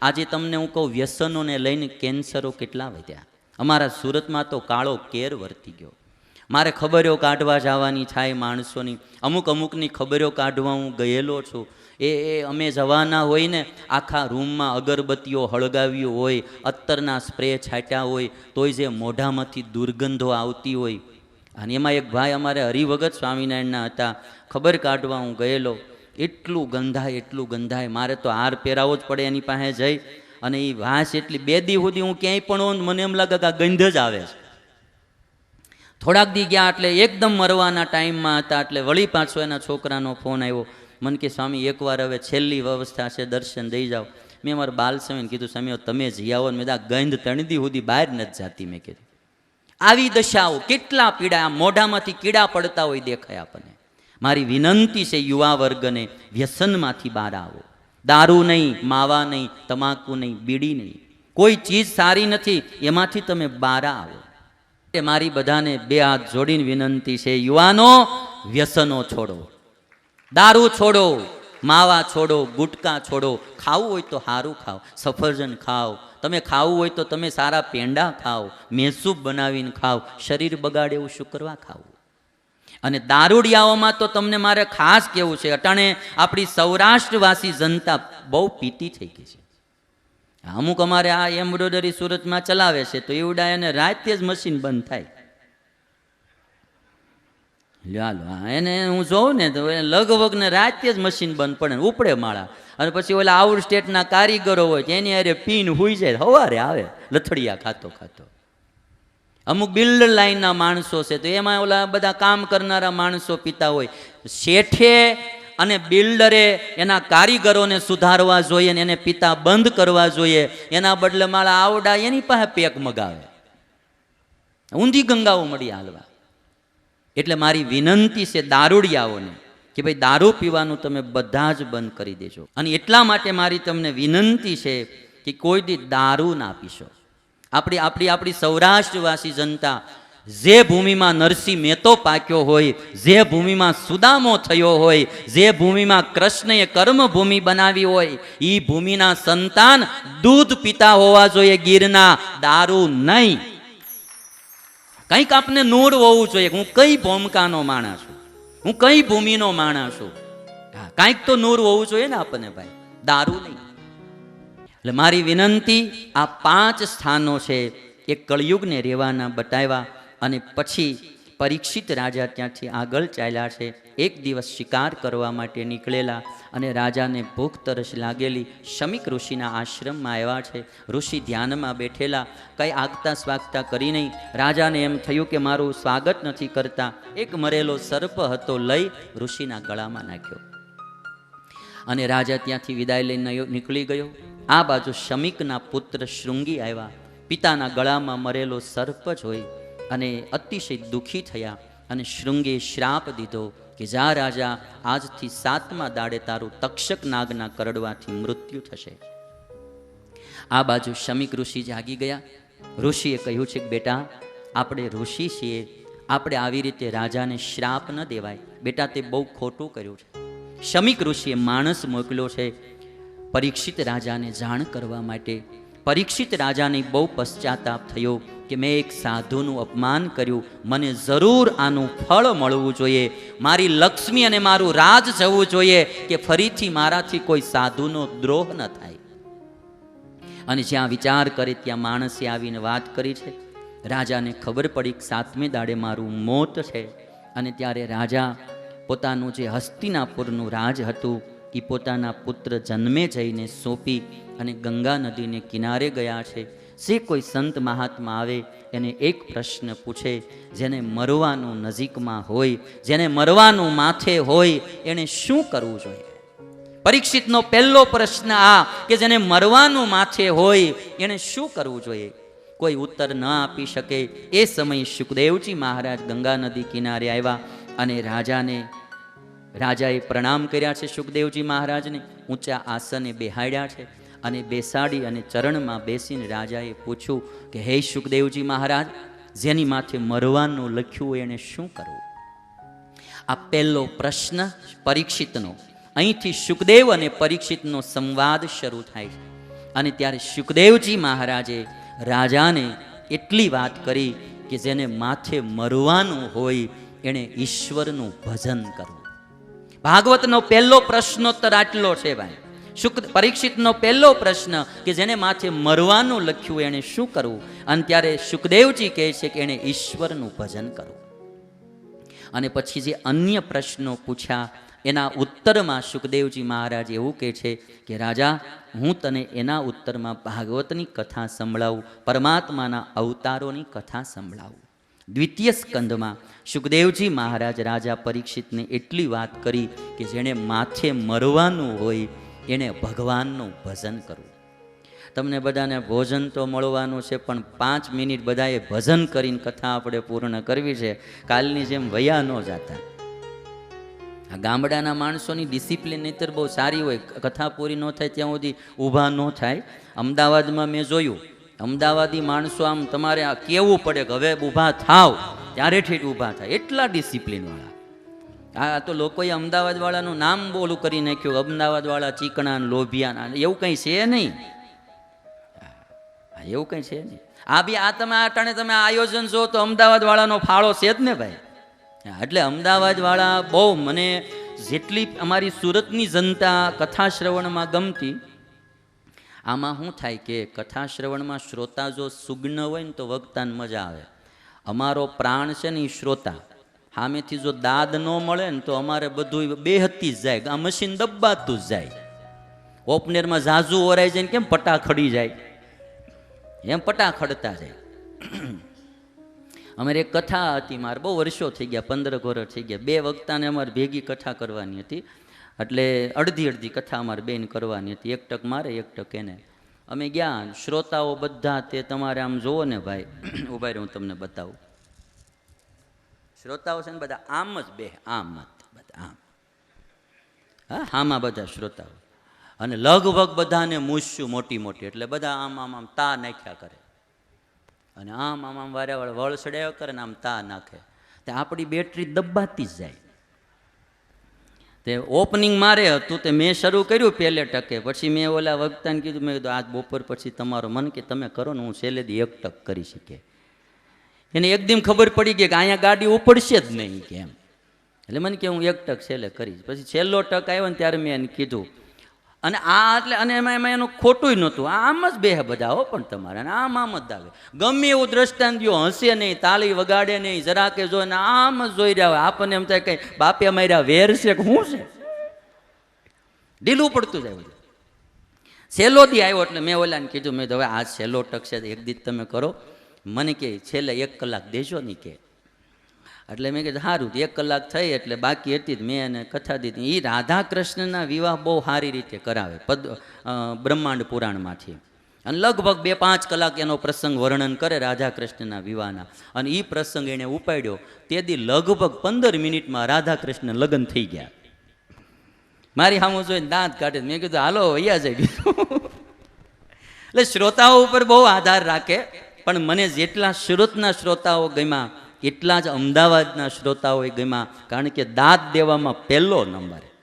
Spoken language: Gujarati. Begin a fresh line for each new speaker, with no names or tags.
આજે તમને હું કહું, વ્યસનોને લઈને કેન્સરો કેટલા વધ્યા. અમારા સુરતમાં તો કાળો કેર વર્તી ગયો. મારે ખબરો કાઢવા જવાની થાય માણસોની. અમુક અમુકની ખબરો કાઢવા હું ગયેલો છું. એ એ અમે જવાના હોય ને, આખા રૂમમાં અગરબત્તીઓ હળગાવ્યું હોય, અત્તરના સ્પ્રે છાંટ્યા હોય, તોય જે મોઢામાંથી દુર્ગંધો આવતી હોય. અને એમાં એક ભાઈ અમારે હરિભગત સ્વામિનારાયણના હતા. ખબર કાઢવા હું ગયેલો. એટલું ગંધાય એટલું ગંધાય. મારે તો હાર પહેરાવો જ પડે એની પાસે જઈ અને એ વાસ એટલી બે દી સુધી હું ક્યાંય પણ હોઉં મને એમ લાગે કે આ ગંધ જ આવે છે. થોડાક દી ગયા એટલે એકદમ મરવાના ટાઈમમાં હતા એટલે વળી પાછો એના છોકરાનો ફોન આવ્યો. મન કે, સ્વામી, એકવાર હવે છેલ્લી વ્યવસ્થા છે, દર્શન દઈ જાઓ. મેં મારા બાલ સ્વામીને કીધું સ્વામી તમે જઈ આવો. ને મેં આ ગંધ તણદી સુધી બહાર નથી જાતી. મેં કીધું. આવી દશાઓ, કેટલા પીડા, મોઢામાંથી કીડા પડતા હોય દેખાય આપણને. મારી વિનંતી છે યુવા વર્ગને, વ્યસનમાંથી બહાર આવો. દારૂ નહીં, માવા નહીં, તમાકુ નહીં, બીડી નહીં. કોઈ ચીજ સારી નથી, એમાંથી તમે બહાર આવો. એ મારી બધાને બે હાથ જોડીને વિનંતી છે, યુવાનો, વ્યસનો છોડો. દારૂ છોડો, માવા છોડો, ગુટકા છોડો. ખાવું હોય તો સારું ખાઓ સફરજન ખાઓ તમે ખાવું હોય તો તમે સારા પેંડા ખાઓ મેસૂપ બનાવીને ખાઓ શરીર બગાડે એવું શુક્રવા ખાવું. અને દારૂડિયાઓમાં તો તમને મારે ખાસ કહેવું છે, અટાણે આપણી સૌરાષ્ટ્રવાસી જનતા બહુ પીતી થઈ ગઈ છે. અમુક અમારે આ એમ્બ્રોઇડરી સુરતમાં ચલાવે છે, તો એવડાય એને રાતે જ મશીન બંધ થાય. લ્યો એને હું જોઉં ને તો લગભગ ને રાતે જ મશીન બંધ પડે ઉપડે માળા. અને પછી ઓલા આઉટ સ્ટેટના કારીગરો હોય એની અરે પીન હુઈ જાય હવારે આવે, લથડિયા ખાતો ખાતો. અમુક બિલ્ડર લાઈનના માણસો છે, તો એમાં ઓલા બધા કામ કરનારા માણસો પીતા હોય. શેઠે અને બિલ્ડરે એના કારીગરોને સુધારવા જોઈએ અને એને પિતા બંધ કરવા જોઈએ. એના બદલે મારા આવડા એની પાસે પેક મગાવે. ઊંધી ગંગાઓ મળી હાલવા. એટલે મારી વિનંતી છે દારૂડિયાઓને કે ભાઈ દારૂ પીવાનું તમે બધા જ બંધ કરી દેજો. અને એટલા માટે મારી તમને વિનંતી છે કે કોઈ દી દારૂ ના પીશો. આપણી આપણી આપણી સૌરાષ્ટ્રવાસી જનતા જે ભૂમિમાં નરસિંહ મહેતો પાક્યો હોય, જે ભૂમિમાં સુદામો થયો હોય, જે ભૂમિમાં કૃષ્ણએ કર્મભૂમિ બનાવી હોય એ ભૂમિના સંતાન દૂધ પીતા હોવા જોઈએ ગીરના, દારૂ નહીં. કંઈક આપને નૂર હોવું જોઈએ હું કઈ ભૂમકાનો માણસ છું, હું કઈ ભૂમિનો માણસ છું. કાંઈક તો નૂર હોવું જોઈએ ને આપણને ભાઈ, દારૂ નહીં. એટલે મારી વિનંતી, આ પાંચ સ્થાનો છે, એ કળયુગને રહેવાના બતાવ્યા અને પછી પરીક્ષિત રાજા ત્યાંથી આગળ ચાલ્યા છે. એક દિવસ શિકાર કરવા માટે નીકળેલા અને રાજાને ભૂખ તરસ લાગેલી શમિક ઋષિના આશ્રમમાં આવ્યા છે. ઋષિ ધ્યાનમાં બેઠેલા, કંઈ આગતા સ્વાગતા કરી નહીં. રાજાને એમ થયું કે મારું સ્વાગત નથી કરતા. એક મરેલો સર્પ હતો લઈ ઋષિના ગળામાં નાખ્યો. અને રાજા ત્યાંથી વિદાય લઈને નીકળી ગયો. આ બાજુ શમિકના પુત્ર શૃંગી આવ્યા. પિતાના ગળામાં મરેલો સર્પ જ હોય અને અતિશય દુઃખી થયા અને શૃંગે શ્રાપ દીધો કે, જા રાજા, આજથી સાતમા દાડે તારું તક્ષક નાગના કરડવાથી મૃત્યુ થશે. આ બાજુ શમિક ઋષિ જાગી ગયા. ઋષિએ કહ્યું છે બેટા, આપણે ઋષિ છીએ. આપણે આવી રીતે રાજાને શ્રાપ ન દેવાય. બેટા, તે બહુ ખોટું કર્યું છે. શમિક ઋષિએ માણસ મોકલ્યો છે પરીક્ષિત રાજાને જાણ કરવા માટે. પરીક્ષિત રાજાને બહુ પશ્ચાતાપ થયો કે મેં એક સાધુનું અપમાન કર્યું. મને જરૂર આનું ફળ મળવું જોઈએ. મારી લક્ષ્મી અને મારું રાજ જવું જોઈએ કે ફરીથી મારાથી કોઈ સાધુનો દ્રોહ ન થાય. અને જ્યાં વિચાર કરે ત્યાં માણસે આવીને વાત કરી છે. રાજાને ખબર પડી કે સાતમે દાડે મારું મોત છે. અને ત્યારે રાજા પોતાનું જે હસ્તિનાપુરનું રાજ હતું એ પોતાના પુત્ર જન્મે જઈને સોંપી અને ગંગા નદીને કિનારે ગયા છે. જે કોઈ સંત મહાત્મા આવે, એને એક પ્રશ્ન પૂછે, જેને મરવાનું નજીકમાં હોય, જેને મરવાનું માથે હોય, એણે શું કરવું જોઈએ? પરીક્ષિતનો પહેલો પ્રશ્ન આ કે જેને મરવાનું માથે હોય, એણે શું કરવું જોઈએ? કોઈ ઉત્તર ન આપી શકે. એ સમયે સુખદેવજી મહારાજ ગંગા નદી કિનારે આવ્યા અને રાજાને રાજાએ પ્રણામ કર્યા છે સુખદેવજી મહારાજને, ઊંચા આસને બેહાડ્યા છે અને બેસાડી અને ચરણમાં બેસીને રાજાએ પૂછ્યું કે, હે સુખદેવજી મહારાજ, જેની માથે મરવાનું લખ્યું હોય એણે શું કરવું? આ પહેલો પ્રશ્ન પરીક્ષિતનો. અહીંથી સુખદેવ અને પરીક્ષિતનો સંવાદ શરૂ થાય છે. અને ત્યારે સુખદેવજી મહારાજે રાજાને એટલી વાત કરી કે, જેને માથે મરવાનું હોય એણે ઈશ્વરનું ભજન કરવું. ભાગવતનો પહેલો પ્રશ્નોત્તર આટલો છે ભાઈ. શુક પરીક્ષિતનો પહેલો પ્રશ્ન કે જેને માથે મરવાનું લખ્યું એણે શું કરવું? અને ત્યારે સુખદેવજી કહે છે કે એણે ઈશ્વરનું ભજન કરવું. અને પછી જે અન્ય પ્રશ્નો પૂછ્યા, એના ઉત્તરમાં સુખદેવજી મહારાજ એવું કહે છે કે, રાજા, હું તને એના ઉત્તરમાં ભાગવતની કથા સંભળાવું, પરમાત્માના અવતારોની કથા સંભળાવું. દ્વિતીય સ્કંદમાં સુખદેવજી મહારાજ રાજા પરીક્ષિતને એટલી વાત કરી કે જેણે માથે મરવાનું હોય એણે ભગવાનનું ભજન કરવું. તમને બધાને ભોજન તો મળવાનું છે, પણ પાંચ મિનિટ બધાએ ભજન કરીને કથા આપણે પૂર્ણ કરવી છે. કાલની જેમ વયા ન જાતા. આ ગામડાના માણસોની ડિસિપ્લિન નહીતર બહુ સારી હોય કથા પૂરી ન થાય ત્યાં સુધી ઊભા ન થાય. અમદાવાદમાં મેં જોયું અમદાવાદી માણસો આમ તમારે આ કેવું પડે કે હવે ઊભા થાવ ત્યારે ઠેઠ ઊભા થાય. એટલા ડિસિપ્લિનવાળા. આ તો લોકોએ અમદાવાદવાળાનું નામ બોલું કરી નાખ્યું, અમદાવાદવાળા ચીકણા લોભિયાના લોભિયા એવું કંઈ છે નહીં. એવું કંઈ છે નહીં. આ બી આ તમે આ ટાણે તમે આયોજન જો તો અમદાવાદવાળાનો ફાળો છે જ ને ભાઈ. એટલે અમદાવાદવાળા બહુ મને જેટલી અમારી સુરતની જનતા કથા શ્રવણમાં ગમતી આમાં શું થાય કે કથા શ્રવણમાં શ્રોતા જો સુગ્ન હોય ને તો વક્તાને મજા આવે. અમારો પ્રાણ છે ને એ શ્રોતા. સામેથી જો દાદ ન મળે ને તો અમારે બધું બેહતી જ જાય આ મશીન દબાતું જ જાય. ઓપનેરમાં ઝાઝુ ઓરાઈ જાય ને કેમ પટા ખડી જાય? એમ પટા ખડતા જાય. અમારે એક કથા હતી, મારે બહુ વર્ષો થઈ ગયા, પંદર ઘોર થઈ ગયા. બે વખતાને અમારે ભેગી કથા કરવાની હતી. એટલે અડધી અડધી કથા અમારે બેન કરવાની હતી. એક ટક મારે, એક ટક એને. અમે ગયા શ્રોતાઓ બધા તે તમારે આમ જુઓ ને ભાઈ. ઊભા હું તમને બતાવું. શ્રોતાઓ છે ને બધા આમ જ બે, આમ બધા આમ. હા આમાં બધા શ્રોતાઓ. અને લગભગ બધાને મૂછશું મોટી મોટી, એટલે બધા આમ આમ આમ તા નાખ્યા કરે. અને આમ આમ આમ વારે વળ વળ સડાવ્યા કરે ને આમ તા નાખે. તે આપણી બેટરી દબાતી જ જાય. તે ઓપનિંગ મારે હતું, તે મેં શરૂ કર્યું પહેલે ટકે. પછી મેં ઓલા વક્તાને કીધું, મેં કીધું, આજ બપોર પછી તમારો મન કે તમે કરો ને હું છેલ્લેથી એક ટક કરી શકે. એને એકદમ ખબર પડી ગઈ કે અહીંયા ગાડી ઉપડશે જ નહીં કેમ એટલે મને કે હું એક ટક છેલ્લે કરીશ. પછી છેલ્લો ટક આવ્યો ને ત્યારે મેં એને કીધું અને આ એટલે અને એમાં એમાં એનું ખોટું નહોતું. આમ જ બે બધા હો પણ તમારે. અને આમ આમ જ આવે ગમે એવું દ્રષ્ટાંત દ્યો, હસે નહીં તાળી વગાડે નહીં, જરા કે જો ને આમ જ જોઈ રહ્યા હોય. આપણને એમ થાય કંઈ બાપે માર્યા વેર છે કે શું છે? ઢીલું પડતું જાય બધું. છેલ્લો દી આવ્યો એટલે મેં ઓલાને કીધું, મેં તો હવે આ છેલ્લો ટક છે, એક દી તમે કરો. મને કે, છેલ્લે એક કલાક દેજો નહીં કે. એટલે મેં કીધું સારું એક કલાક થઈ એટલે બાકી હતી મેં એને કથા દીધી. એ રાધા કૃષ્ણના વિવાહ બહુ સારી રીતે કરાવે, પદ બ્રહ્માંડ પુરાણમાંથી. અને લગભગ બે પાંચ કલાક એનો પ્રસંગ વર્ણન કરે રાધા કૃષ્ણના વિવાહના. અને એ પ્રસંગ એણે ઉપાડ્યો, તે દી લગભગ પંદર મિનિટમાં રાધા કૃષ્ણ લગ્ન થઈ ગયા. મારી સામું જોઈને દાંત કાઢે મેં કીધું, હાલો, વૈયા જાય એટલે શ્રોતાઓ ઉપર બહુ આધાર રાખે, પણ મને જેટલા સુરતના શ્રોતાઓ ગમ્યા એટલા જ અમદાવાદના શ્રોતાઓએ ગમ્યા. કારણ કે દાંત દેવામાં પહેલો નંબર.